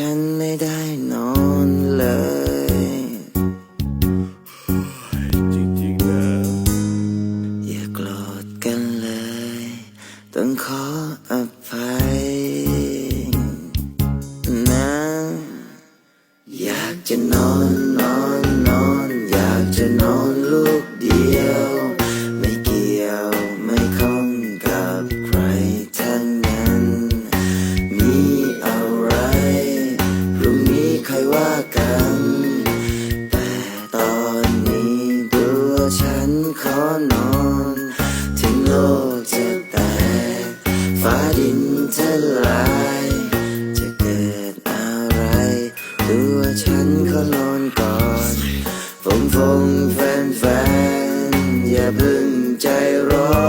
ฉันไม่ได้นอนเลย จริงๆนะอย่าโกรธกันเลย ต้องขออภัยนะ อยากจะนอน อนนอนถึงโลกจะแตกฟ้าดินจะลาย จะเกิดอะไรตัวฉันก็นอนก่อนฟงฟงแฟนแฟนอย่าพึ่งใจร้อน